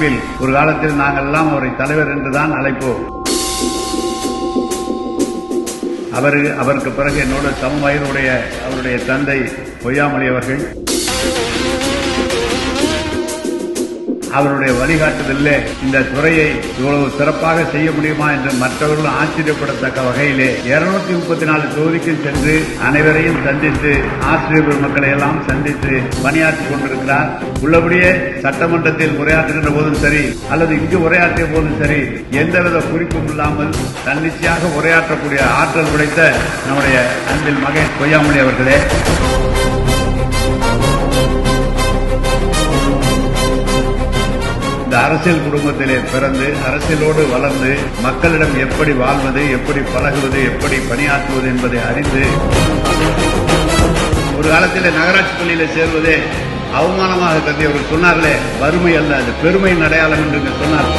அன்பில் ஒரு காலத்தில் நாங்கள்லாம் அவரை தலைவர் என்றுதான் அழைப்போம். அவர் அவருக்கு பிறகு என்னோட சம வயதுடைய அவருடைய தந்தை பொய்யாமொழி அவர்கள். அவருடைய வழிகாட்டுதலில் இந்த துறையை இவ்வளவு சிறப்பாக செய்ய முடியுமா என்று மற்றவர்களும் ஆச்சரியப்படத்தக்க வகையிலே இருநூத்தி முப்பத்தி நாலு தொகுதிக்கும் சென்று அனைவரையும் சந்தித்து ஆசிரியர் பெருமக்களை எல்லாம் சந்தித்து பணியாற்றிக் கொண்டிருக்கிறார். உள்ளபடியே சட்டமன்றத்தில் உரையாற்றுகின்ற போதும் சரி அல்லது இங்கு உரையாற்றிய போதும் சரி எந்தவித குறிப்பும் இல்லாமல் தன்னிச்சையாக உரையாற்றக்கூடிய ஆற்றல் உடைத்த நம்முடைய அன்பில் மகேஷ் பொய்யாமொழி அவர்களே. அரசியல் குடும்பத்திலே பிறந்து அரசியலோடு வளர்ந்து மக்களிடம் எப்படி வாழ்வது எப்படி பழகுவது எப்படி பணியாற்றுவது என்பதை அறிந்து ஒரு காலத்தில் நகராட்சி பள்ளியில சேர்வதே அவமானமாக கருதி அவர் சொன்னார்களே வறுமை அல்ல அது பெருமையின் அடையாளம் என்று சொன்னார்